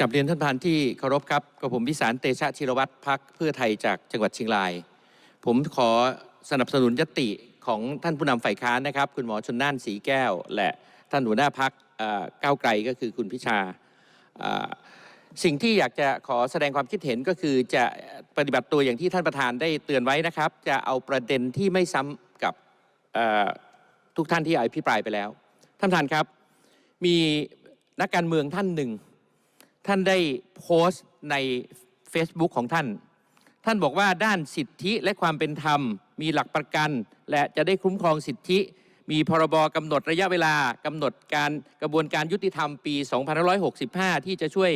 กับเรียนท่านประธานที่เคารพครับกับผมวิสารเตชะชิรวัตรพักเพื่อไทยจากจังหวัดเชียงราย ผมขอสนับสนุนยติของท่านผู้นำฝ่ายค้านนะครับ คุณหมอชนน่านสีแก้ว และท่านหัวหน้าพักก้าวไกลก็คือคุณพิชา สิ่งที่อยากจะขอแสดงความคิดเห็นก็คือจะปฏิบัติตัวอย่างที่ท่านประธานได้เตือนไว้นะครับ จะเอาประเด็นที่ไม่ซ้ำกับทุกท่านที่อภิปรายไปแล้ว ท่านประธานครับ มีนักการเมืองท่านหนึ่ง ท่านได้โพสต์ใน Facebook ของท่าน ท่านบอกว่าด้านสิทธิและความเป็นธรรม มีหลักประกัน และจะได้คุ้มครองสิทธิ มีพรบกำหนดระยะเวลากำหนดการกระบวนการยุติธรรมปี 2565 ที่จะช่วย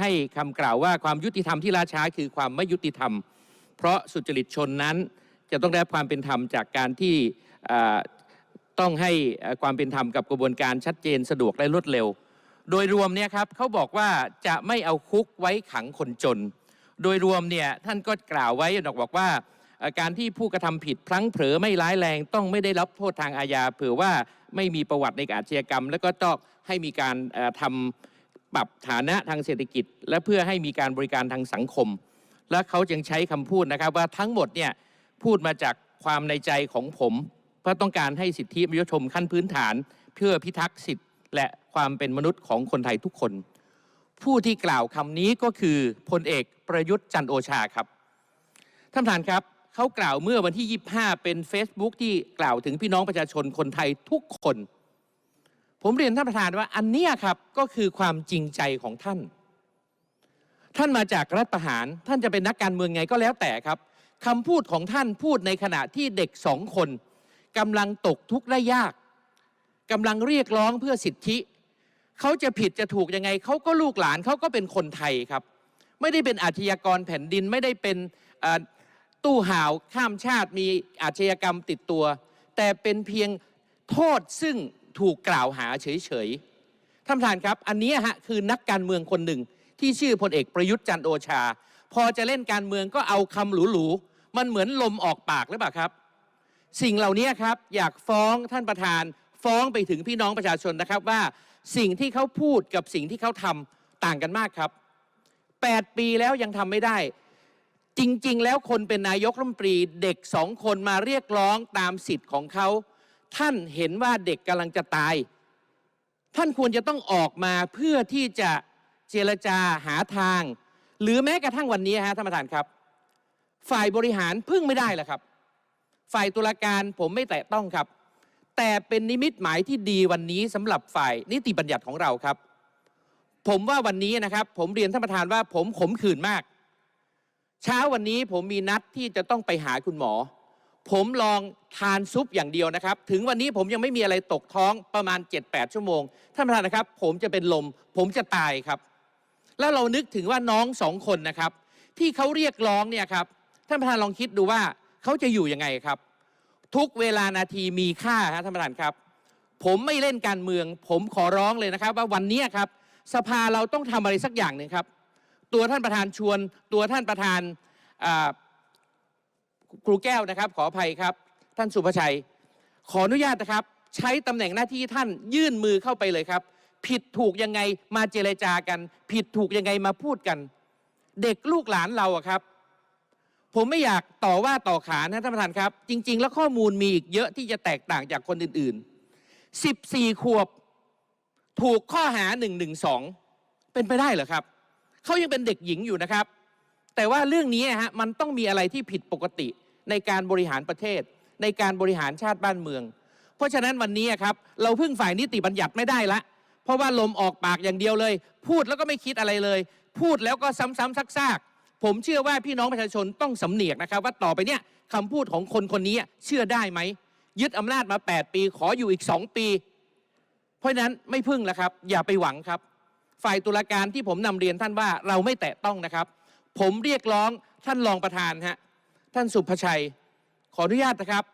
ให้คำกล่าวว่าความยุติธรรมที่ล่าช้าคือความไม่ยุติธรรม เพราะสุจริตชนนั้นจะต้องได้รับความเป็นธรรมจากการที่ต้องให้ความเป็นธรรมกับกระบวนการชัดเจนสะดวกและรวดเร็ว โดยรวมเนี่ยครับเขาบอกว่าจะไม่เอาคุกไว้ขังคนจน โดยรวมเนี่ยท่านก็กล่าวไว้บอกว่าการที่ผู้กระทำผิดพลั้งเผลอไม่ร้ายแรง ต้องไม่ได้รับโทษทางอาญาเผื่อว่าไม่มีประวัติในอาชญากรรม แล้วก็ต้องให้มีการเอ่อทำปรับฐานะทางเศรษฐกิจ และเพื่อให้มีการบริการทางสังคม และเขาจึงใช้คำพูดนะครับว่าทั้งหมดเนี่ยพูดมาจากความในใจของผม เพราะต้องการให้สิทธิมนุษยชนขั้นพื้นฐาน เพื่อพิทักษ์สิทธิ และความเป็นมนุษย์ของคนไทยทุกคน ผู้ที่กล่าวคำนี้ก็คือพลเอกประยุทธ์จันโอชาครับท่านประธานครับเขากล่าวเมื่อวันที่ 25 เป็น Facebook ที่กล่าวถึงพี่น้องประชาชนคนไทยทุกคน ผมเรียนท่านประธานว่าอันเนี้ยครับก็คือความจริงใจของท่าน ท่านมาจากรัฐประหาร ท่านจะเป็นนักการเมืองไงก็แล้วแต่ครับคำพูดของท่านพูดในขณะที่เด็กสองคนกำลังตกทุกข์ได้ยาก กำลังเรียกร้องเพื่อสิทธิ เขาจะผิดจะถูกยังไง เขาก็ลูกหลานเขาก็เป็นคนไทยครับ ไม่ได้เป็นอาชญากรแผ่นดินไม่ได้เป็นตู้ห่าวข้ามชาติมีอาชญากรรมติดตัว แต่เป็นเพียงโทษซึ่งถูกกล่าวหาเฉยๆท่านประธานครับ อันนี้ฮะคือนักการเมืองคนหนึ่ง ที่ชื่อพลเอกประยุทธ์จันโอชา พอจะเล่นการเมืองก็เอาคำหรูๆมันเหมือนลมออกปากหรือเปล่าครับ สิ่งเหล่านี้ครับอยากฟ้องท่านประธาน ฟ้องไปถึงพี่น้องประชาชนนะครับว่าสิ่งที่เขาพูดกับสิ่งที่เขาทำต่างกันมากครับ 8 ปีแล้วยังทำไม่ได้ จริง ๆ แล้วคนเป็นนายกรัฐมนตรีเด็กสองคนมาเรียกร้องตามสิทธิ์ของเขา ท่านเห็นว่าเด็กกำลังจะตาย ท่านควรจะต้องออกมาเพื่อที่จะเจรจาหาทาง หรือแม้กระทั่งวันนี้ฮะท่านประธานครับ ฝ่ายบริหารพึ่งไม่ได้แล้วครับ ฝ่ายตุลาการผมไม่แตะต้องครับ แต่เป็นนิมิตหมายที่ดีวันนี้สำหรับฝ่ายนิติบัญญัติของเราครับ ผมว่าวันนี้นะครับ ผมเรียนท่านประธานว่าผมขมขื่นมาก เช้าวันนี้ผมมีนัดที่จะต้องไปหาคุณหมอ ผมลองทานซุปอย่างเดียวนะครับ ถึงวันนี้ผมยังไม่มีอะไรตกท้องประมาณ 7-8 ชั่วโมงท่านประธานนะครับ ผมจะเป็นลม ผมจะตายครับ แล้วเรานึกถึงว่าน้องสองคนนะครับ ที่เขาเรียกร้องเนี่ยครับท่านประธานลองคิดดูว่าเขาจะอยู่ยังไงครับ ทุกเวลานาทีมีค่าครับท่านประธานครับ ผมไม่เล่นการเมือง ผมขอร้องเลยนะครับ ว่าวันนี้ครับ สภาเราต้องทำอะไรสักอย่างหนึ่งครับ ตัวท่านประธานชวน ตัวท่านประธานครูแก้วนะครับ ขออภัยครับ ท่านสุภชัย ขออนุญาตนะครับ ใช้ตำแหน่งหน้าที่ท่านยื่นมือเข้าไปเลยครับ ผิดถูกยังไงมาเจรจากัน ผิดถูกยังไงมาพูดกัน เด็กลูกหลานเราอะครับ ผมไม่อยากต่อว่าต่อขานนะท่านประธานครับ จริง ๆ แล้วข้อมูลมีอีกเยอะที่จะแตกต่างจากคนอื่น ๆ 14 ขวบถูกข้อหา 112 เป็นไปได้เหรอครับ เขายังเป็นเด็กหญิงอยู่นะครับ แต่ว่าเรื่องนี้ฮะมันต้องมีอะไรที่ผิดปกติในการบริหารประเทศ ในการบริหารชาติบ้านเมือง เพราะฉะนั้นวันนี้ครับเราพึ่งฝ่ายนิติบัญญัติไม่ได้ละเพราะว่าลมออกปากอย่างเดียวเลย พูดแล้วก็ไม่คิดอะไรเลย พูดแล้วก็ซ้ำๆซากๆ ผมเชื่อว่าพี่น้องประชาชนต้องสำเนียกนะครับว่าต่อไปเนี่ยคำพูดของคนคนนี้เชื่อได้ไหม ยึดอำนาจมา 8 ปี ขออยู่อีก 2 ปี เพราะนั้นไม่พึ่งแล้วครับ อย่าไปหวังครับ ฝ่ายตุลาการที่ผมนำเรียนท่านว่าเราไม่แตะต้องนะครับ ผมเรียกร้องท่านรองประธานฮะท่านสุภชัย ขออนุญาตนะครับ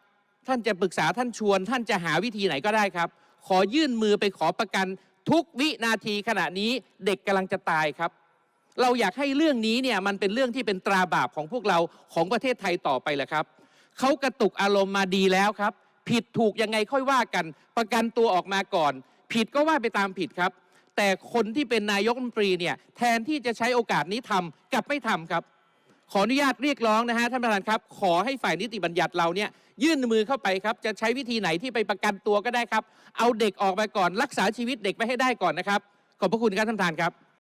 ท่านจะปรึกษาท่านชวน ท่านจะหาวิธีไหนก็ได้ครับ ขอยื่นมือไปขอประกันทุกวินาทีขณะนี้เด็กกำลังจะตายครับ เราอยากให้เรื่องนี้เนี่ยมันเป็นเรื่องที่เป็นตราบาปของพวกเราของประเทศไทยต่อไปแหละครับเขากระตุกอารมณ์มาดีแล้วครับ ผิดถูกยังไงค่อยว่ากัน ประกันตัวออกมาก่อน ผิดก็ว่าไปตามผิดครับ แต่คนที่เป็นนายกรัฐมนตรีเนี่ยแทนที่จะใช้โอกาสนี้ทำกลับไม่ทำครับ ขออนุญาตเรียกร้องนะฮะท่านประธานครับ ขอให้ฝ่ายนิติบัญญัติเราเนี่ยยื่นมือเข้าไปครับ จะใช้วิธีไหนที่ไปประกันตัวก็ได้ครับ เอาเด็กออกมาก่อน รักษาชีวิตเด็กไปให้ได้ก่อนนะครับขอบพระคุณครับท่านประธานครับ